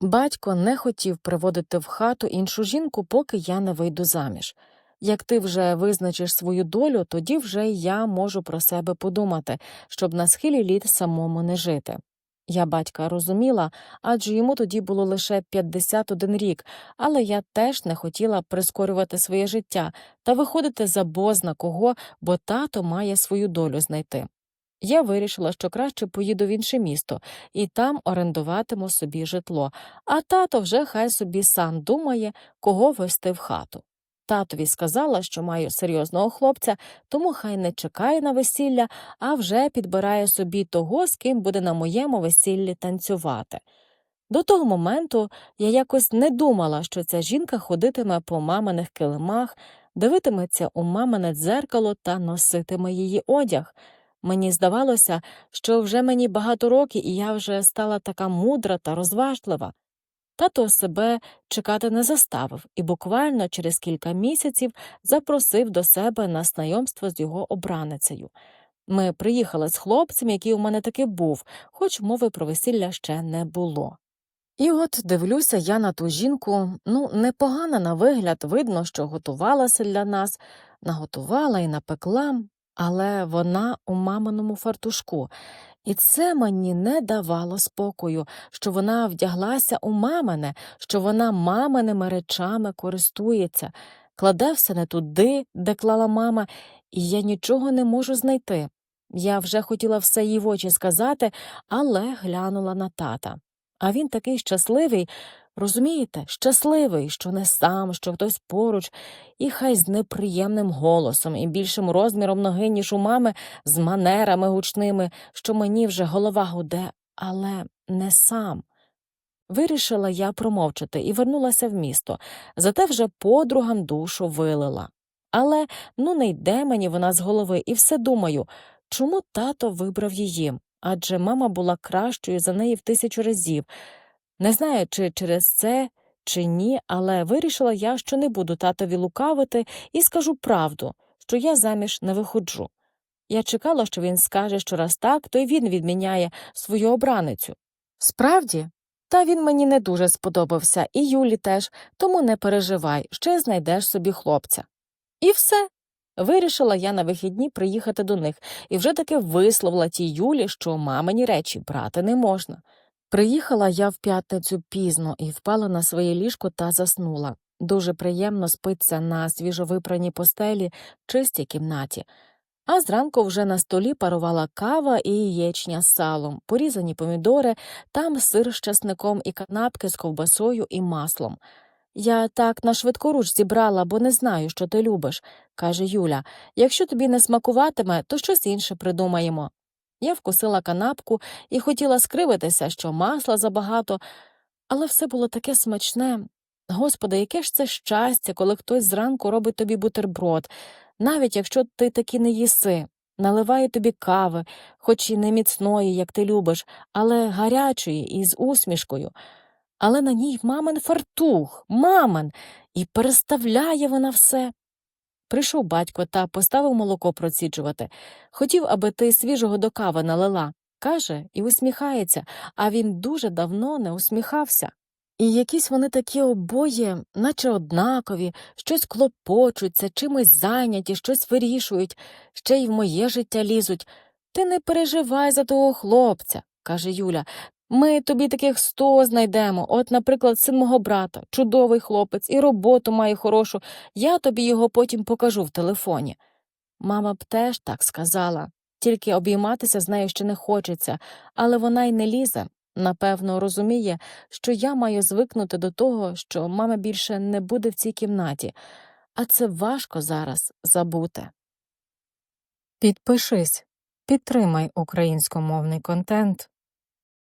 Батько не хотів приводити в хату іншу жінку, поки я не вийду заміж. Як ти вже визначиш свою долю, тоді вже я можу про себе подумати, щоб на схилі літ самому не жити. Я батька розуміла, адже йому тоді було лише 51 рік, але я теж не хотіла прискорювати своє життя та виходити за бозна кого, бо тато має свою долю знайти. Я вирішила, що краще поїду в інше місто і там орендуватиму собі житло, а тато вже хай собі сам думає, кого вести в хату. Татові сказала, що маю серйозного хлопця, тому хай не чекає на весілля, а вже підбирає собі того, з ким буде на моєму весіллі танцювати. До того моменту я якось не думала, що ця жінка ходитиме по маминих килимах, дивитиметься у мамине дзеркало та носитиме її одяг. Мені здавалося, що вже мені багато років, і я вже стала така мудра та розважлива. Тато себе чекати не заставив і буквально через кілька місяців запросив до себе на знайомство з його обраницею. Ми приїхали з хлопцем, який у мене таки був, хоч мови про весілля ще не було. І от дивлюся я на ту жінку, ну, непогана на вигляд, видно, що готувалася для нас, наготувала і напекла, але вона у маминому фартушку. І це мені не давало спокою, що вона вдяглася у мамине, що вона маминими речами користується, кладе все не туди, де клала мама, і я нічого не можу знайти. Я вже хотіла все їй в очі сказати, але глянула на тата. А він такий щасливий, розумієте, щасливий, що не сам, що хтось поруч, і хай з неприємним голосом і більшим розміром ноги, ніж у мами, з манерами гучними, що мені вже голова гуде, але не сам. Вирішила я промовчати і вернулася в місто, зате вже подругам душу вилила. Але ну не йде мені вона з голови, і все думаю, чому тато вибрав її? Адже мама була кращою за неї в тисячу разів. Не знаю, чи через це, чи ні, але вирішила я, що не буду татові лукавити і скажу правду, що я заміж не виходжу. Я чекала, що він скаже, що раз так, то й він відміняє свою обраницю. Справді, та він мені не дуже сподобався, і Юлі теж, тому не переживай, ще знайдеш собі хлопця. І все. Вирішила я на вихідні приїхати до них і вже таки висловила тій Юлі, що мамині речі брати не можна. Приїхала я в п'ятницю пізно і впала на своє ліжко та заснула. Дуже приємно спиться на свіжовипраній постелі чистій кімнаті. А зранку вже на столі парувала кава і яєчня з салом, порізані помідори, там сир з часником і канапки з ковбасою і маслом. Я так на швидкоруч зібрала, бо не знаю, що ти любиш, каже Юля. Якщо тобі не смакуватиме, то щось інше придумаємо. Я вкусила канапку і хотіла скривитися, що масла забагато, але все було таке смачне. Господи, яке ж це щастя, коли хтось зранку робить тобі бутерброд, навіть якщо ти таки не їси, наливає тобі кави, хоч і не міцної, як ти любиш, але гарячої і з усмішкою. Але на ній мамин фартух, мамин, і переставляє вона все. Прийшов батько та поставив молоко проціджувати. Хотів, аби ти свіжого до кави налила. Каже і усміхається, а він дуже давно не усміхався. І якісь вони такі обоє, наче однакові, щось клопочуться, чимось зайняті, щось вирішують, ще й в моє життя лізуть. Ти не переживай за того хлопця, каже Юля. Ми тобі таких сто знайдемо. От, наприклад, син мого брата, чудовий хлопець, і роботу має хорошу. Я тобі його потім покажу в телефоні. Мама б теж так сказала, тільки обійматися з нею ще не хочеться, але вона й не лізе. Напевно, розуміє, що я маю звикнути до того, що мама більше не буде в цій кімнаті, а це важко зараз забути. Підпишись, підтримай українськомовний контент.